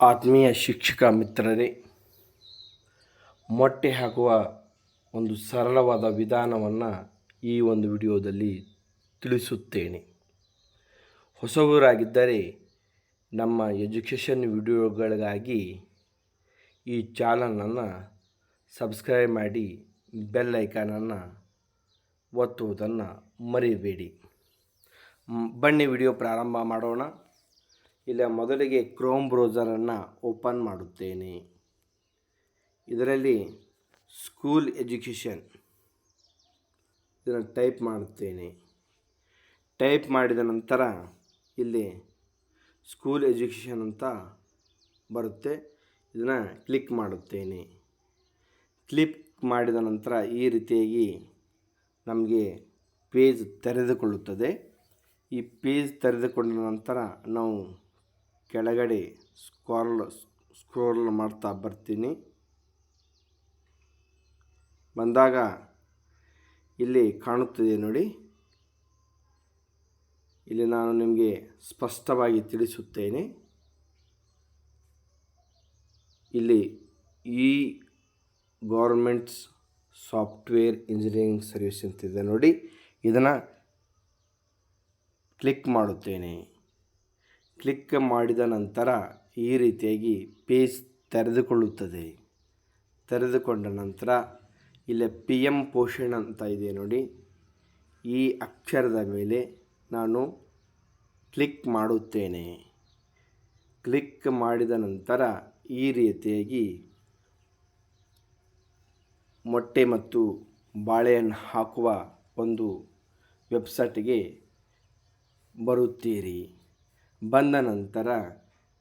ಆತ್ಮೀಯ ಶಿಕ್ಷಕ ಮಿತ್ರರೇ, ಮೊಟ್ಟೆ ಹಾಕುವ ಒಂದು ಸರಳವಾದ ವಿಧಾನವನ್ನು ಈ ಒಂದು ವಿಡಿಯೋದಲ್ಲಿ ತಿಳಿಸುತ್ತೇನೆ. ಹೊಸಬರಾಗಿದ್ದರೆ ನಮ್ಮ ಎಜುಕೇಷನ್ ವಿಡಿಯೋಗಳಿಗಾಗಿ ಈ ಚಾನಲನ್ನು ಸಬ್ಸ್ಕ್ರೈಬ್ ಮಾಡಿ ಬೆಲ್ ಐಕಾನನ್ನು ಒತ್ತುವುದನ್ನು ಮರೆಯಬೇಡಿ. ಬನ್ನಿ ವಿಡಿಯೋ ಪ್ರಾರಂಭ ಮಾಡೋಣ. ಇಲ್ಲ ಮೊದಲಿಗೆ ಕ್ರೋಮ್ ಬ್ರೌಸರನ್ನು ಓಪನ್ ಮಾಡುತ್ತೇನೆ. ಇದರಲ್ಲಿ ಸ್ಕೂಲ್ ಎಜುಕೇಷನ್ ಇದನ್ನು ಟೈಪ್ ಮಾಡುತ್ತೇನೆ. ಟೈಪ್ ಮಾಡಿದ ನಂತರ ಇಲ್ಲಿ ಸ್ಕೂಲ್ ಎಜುಕೇಷನ್ ಅಂತ ಬರುತ್ತೆ. ಇದನ್ನು ಕ್ಲಿಕ್ ಮಾಡುತ್ತೇನೆ. ಕ್ಲಿಕ್ ಮಾಡಿದ ನಂತರ ಈ ರೀತಿಯಾಗಿ ನಮಗೆ ಪೇಜ್ ತೆರೆದುಕೊಳ್ಳುತ್ತದೆ. ಈ ಪೇಜ್ ತೆರೆದುಕೊಂಡ ನಂತರ ನಾವು ಕೆಳಗಡೆ ಸ್ಕ್ರಾಲ್, ಸ್ಕ್ರೋಲ್ ಮಾಡ್ತಾ ಬರ್ತೀನಿ. ಬಂದಾಗ ಇಲ್ಲಿ ಕಾಣುತ್ತಿದೆ ನೋಡಿ. ಇಲ್ಲಿ ನಾನು ನಿಮಗೆ ಸ್ಪಷ್ಟವಾಗಿ ತಿಳಿಸುತ್ತೇನೆ. ಇಲ್ಲಿ ಈ ಗೌರ್ಮೆಂಟ್ಸ್ ಸಾಫ್ಟ್ವೇರ್ ಇಂಜಿನಿಯರಿಂಗ್ ಸರ್ವಿಸ್ ಅಂತಿದೆ ನೋಡಿ. ಇದನ್ನು ಕ್ಲಿಕ್ ಮಾಡುತ್ತೇನೆ. ಕ್ಲಿಕ್ ಮಾಡಿದ ನಂತರ ಈ ರೀತಿಯಾಗಿ ಪೇಜ್ ತೆರೆದುಕೊಳ್ಳುತ್ತದೆ. ತೆರೆದುಕೊಂಡ ನಂತರ ಇಲ್ಲಿ ಪಿ ಎಂ ಪೋಷಣ್ ಅಂತ ಇದೆ ನೋಡಿ. ಈ ಅಕ್ಷರದ ಮೇಲೆ ನಾನು ಕ್ಲಿಕ್ ಮಾಡುತ್ತೇನೆ. ಕ್ಲಿಕ್ ಮಾಡಿದ ನಂತರ ಈ ರೀತಿಯಾಗಿ ಮೊಟ್ಟೆ ಮತ್ತು ಬಾಳೆಯನ್ನು ಹಾಕುವ ಒಂದು ವೆಬ್ಸೈಟ್ಗೆ ಬರುತ್ತೀರಿ. ಬಂದ ನಂತರ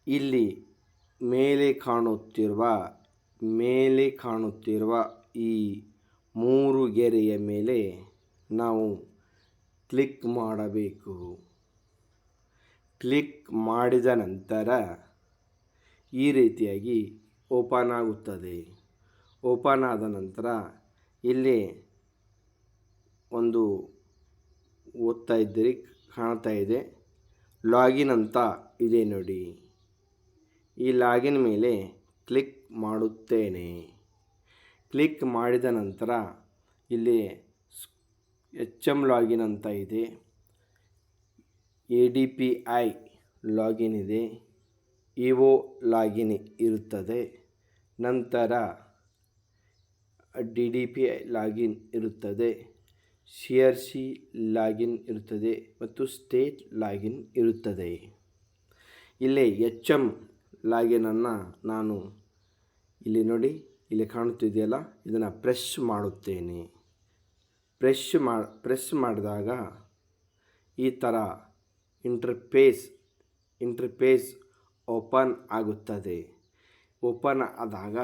ಇಲ್ಲಿ ಮೇಲೆ ಕಾಣುತ್ತಿರುವ ಮೇಲೆ ಕಾಣುತ್ತಿರುವ ಈ ಮೂರು ಗೆರೆಯ ಮೇಲೆ ನಾವು ಕ್ಲಿಕ್ ಮಾಡಬೇಕು. ಕ್ಲಿಕ್ ಮಾಡಿದ ನಂತರ ಈ ರೀತಿಯಾಗಿ ಓಪನ್ ಆಗುತ್ತದೆ. ಓಪನ್ ಆದ ನಂತರ ಇಲ್ಲಿ ಒಂದು ಓದ್ತಾ ಇದ್ದೀರಿ, ಕಾಣ್ತಾ ಇದೆ. ಲಾಗಿನ್ ಅಂತ ಇದೆ ನೋಡಿ. ಈ ಲಾಗಿನ್ ಮೇಲೆ ಕ್ಲಿಕ್ ಮಾಡುತ್ತೇನೆ. ಕ್ಲಿಕ್ ಮಾಡಿದ ನಂತರ ಇಲ್ಲಿ ಎಚ್ ಎಂ ಲಾಗಿನ್ ಅಂತ ಇದೆ. A D P I login ಇದೆ. ಇ ಒ ಲಾಗಿನ್ ಇರುತ್ತದೆ. ನಂತರ D D P I login ಇರುತ್ತದೆ. ಸಿ ಲಾಗಿನ್ ಇರುತ್ತದೆ ಮತ್ತು ಸ್ಟೇಟ್ ಲಾಗಿನ್ ಇರುತ್ತದೆ. ಇಲ್ಲಿ ಎಚ್ ಎಂ ಲಾಗಿನನ್ನು ನಾನು ಇಲ್ಲಿ ನೋಡಿ, ಇಲ್ಲಿ ಕಾಣುತ್ತಿದೆಯಲ್ಲ, ಇದನ್ನು ಪ್ರೆಸ್ ಮಾಡುತ್ತೇನೆ. ಪ್ರೆಸ್ ಮಾ ಪ್ರೆಸ್ ಮಾಡಿದಾಗ ಈ ಥರ ಇಂಟರ್ಪೇಸ್ ಇಂಟರ್ಪೇಸ್ ಓಪನ್ ಆಗುತ್ತದೆ. ಓಪನ್ ಆದಾಗ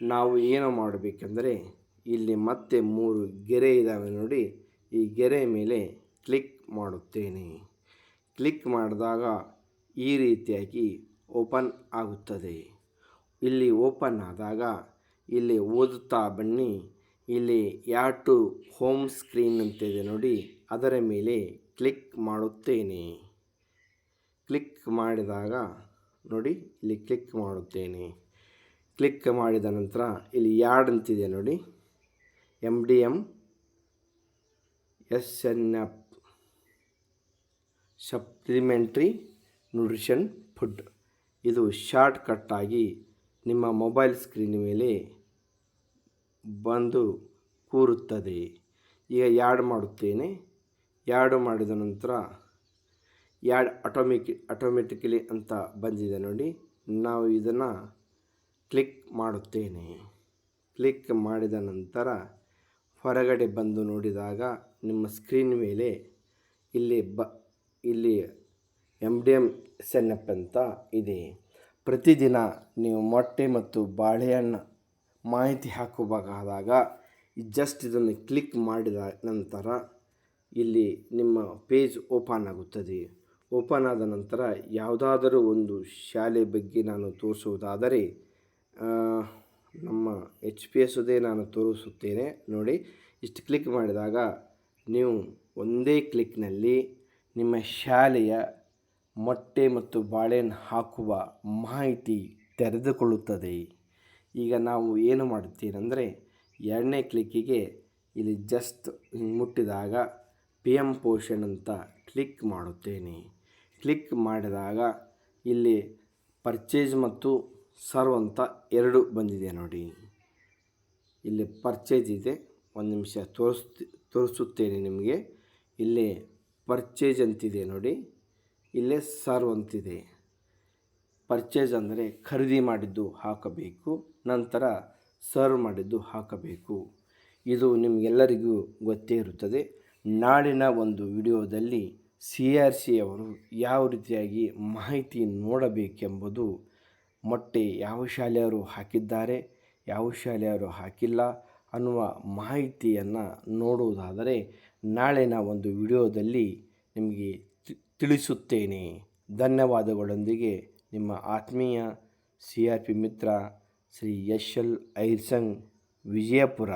ನಾವು ಏನು ಮಾಡಬೇಕೆಂದರೆ ಇಲ್ಲಿ ಮತ್ತೆ ಮೂರು ಗೆರೆ ಇದ್ದಾವೆ ನೋಡಿ. ಈ ಗೆರೆ ಮೇಲೆ ಕ್ಲಿಕ್ ಮಾಡುತ್ತೇನೆ. ಕ್ಲಿಕ್ ಮಾಡಿದಾಗ ಈ ರೀತಿಯಾಗಿ ಓಪನ್ ಆಗುತ್ತದೆ. ಇಲ್ಲಿ ಓಪನ್ ಆದಾಗ ಇಲ್ಲಿ ಓದುತ್ತಾ ಬನ್ನಿ. ಇಲ್ಲಿ ಯಾಟು ಹೋಮ್ ಸ್ಕ್ರೀನ್ ಅಂತಿದೆ ನೋಡಿ. ಅದರ ಮೇಲೆ ಕ್ಲಿಕ್ ಮಾಡುತ್ತೇನೆ. ಕ್ಲಿಕ್ ಮಾಡಿದಾಗ ನೋಡಿ, ಇಲ್ಲಿ ಕ್ಲಿಕ್ ಮಾಡುತ್ತೇನೆ. ಕ್ಲಿಕ್ ಮಾಡಿದ ನಂತರ ಇಲ್ಲಿ ಯಾರ್ಡ್ ಅಂತಿದೆ ನೋಡಿ. M D M S N F supplementary nutrition food ಇದು ಶಾರ್ಟ್ ಆಗಿ ನಿಮ್ಮ ಮೊಬೈಲ್ ಸ್ಕ್ರೀನ್ ಮೇಲೆ ಬಂದು ಕೂರುತ್ತದೆ. ಈಗ ಯಾಡ್ ಮಾಡುತ್ತೇನೆ. ಯಾಡ್ ಮಾಡಿದ ನಂತರ ಯಾಡ್ ಆಟೋಮಿಕ್ ಆಟೋಮೆಟಿಕಲಿ ಅಂತ ಬಂದಿದೆ ನೋಡಿ. ನಾವು ಇದನ್ನು ಕ್ಲಿಕ್ ಮಾಡುತ್ತೇನೆ. ಕ್ಲಿಕ್ ಮಾಡಿದ ನಂತರ ಹೊರಗಡೆ ಬಂದು ನೋಡಿದಾಗ ನಿಮ್ಮ ಸ್ಕ್ರೀನ್ ಮೇಲೆ ಇಲ್ಲಿ ಬ, ಇಲ್ಲಿ ಎಂ ಡಿ ಎಂ ಸೆನ್ನಪ್ ಅಂತ ಇದೆ. ಪ್ರತಿದಿನ ನೀವು ಮೊಟ್ಟೆ ಮತ್ತು ಬಾಳೆಹಣ್ಣು ಮಾಹಿತಿ ಹಾಕಬೇಕಾದಾಗ ಜಸ್ಟ್ ಇದನ್ನು ಕ್ಲಿಕ್ ಮಾಡಿದ ನಂತರ ಇಲ್ಲಿ ನಿಮ್ಮ ಪೇಜ್ ಓಪನ್ ಆಗುತ್ತದೆ. ಓಪನ್ ಆದ ನಂತರ ಯಾವುದಾದರೂ ಒಂದು ಶಾಲೆ ಬಗ್ಗೆ ನಾನು ತೋರಿಸುವುದಾದರೆ ಎಚ್ ಪಿ ಎಸ್ದೇ ನಾನು ತೋರಿಸುತ್ತೇನೆ. ನೋಡಿ, ಇಷ್ಟು ಕ್ಲಿಕ್ ಮಾಡಿದಾಗ ನೀವು ಒಂದೇ ಕ್ಲಿಕ್ನಲ್ಲಿ ನಿಮ್ಮ ಶಾಲೆಯ ಮೊಟ್ಟೆ ಮತ್ತು ಬಾಳೆಹಣ್ಣು ಹಾಕುವ ಮಾಹಿತಿ ತೆರೆದುಕೊಳ್ಳುತ್ತದೆ. ಈಗ ನಾವು ಏನು ಮಾಡುತ್ತೀರಂದರೆ, ಎರಡನೇ ಕ್ಲಿಕ್ಕಿಗೆ ಇಲ್ಲಿ ಜಸ್ಟ್ ಮುಟ್ಟಿದಾಗ ಪಿ ಎಂ ಪೋಷಣ್ ಅಂತ ಕ್ಲಿಕ್ ಮಾಡುತ್ತೇನೆ. ಕ್ಲಿಕ್ ಮಾಡಿದಾಗ ಇಲ್ಲಿ ಪರ್ಚೇಸ್ ಮತ್ತು ಸರ್ವ್ ಅಂತ ಎರಡು ಬಂದಿದೆ ನೋಡಿ. ಇಲ್ಲಿ ಪರ್ಚೇಜ್ ಇದೆ. ಒಂದು ನಿಮಿಷ ತೋರಿಸ್ತಿ, ತೋರಿಸುತ್ತೇನೆ ನಿಮಗೆ. ಇಲ್ಲಿ ಪರ್ಚೇಜ್ ಅಂತಿದೆ ನೋಡಿ. ಇಲ್ಲೇ ಸರ್ವ್ ಅಂತಿದೆ. ಪರ್ಚೇಜ್ ಅಂದರೆ ಖರೀದಿ ಮಾಡಿದ್ದು ಹಾಕಬೇಕು, ನಂತರ ಸರ್ವ್ ಮಾಡಿದ್ದು ಹಾಕಬೇಕು. ಇದು ನಿಮಗೆಲ್ಲರಿಗೂ ಗೊತ್ತೇ ಇರುತ್ತದೆ. ನಾಳಿನ ಒಂದು ವಿಡಿಯೋದಲ್ಲಿ ಸಿ ಆರ್ ಸಿ ಅವರು ಯಾವ ರೀತಿಯಾಗಿ ಮಾಹಿತಿ ನೋಡಬೇಕೆಂಬುದು ಮೊಟ್ಟೆ ಯಾವ ಶಾಲೆಯವರು ಹಾಕಿದ್ದಾರೆ ಯಾವ ಶಾಲೆಯವರು ಹಾಕಿಲ್ಲ ಅನ್ನುವ ಮಾಹಿತಿಯನ್ನು ನೋಡುವುದಾದರೆ ನಾಳಿನ ಒಂದು ವಿಡಿಯೋದಲ್ಲಿ ನಿಮಗೆ ತಿಳಿಸುತ್ತೇನೆ. ಧನ್ಯವಾದಗಳೊಂದಿಗೆ ನಿಮ್ಮ ಆತ್ಮೀಯ ಸಿ ಆರ್ ಪಿ ಮಿತ್ರ ಶ್ರೀ ಯಶ್ ಎಲ್ ಐರ್ಸಂಗ್ ವಿಜಯಪುರ.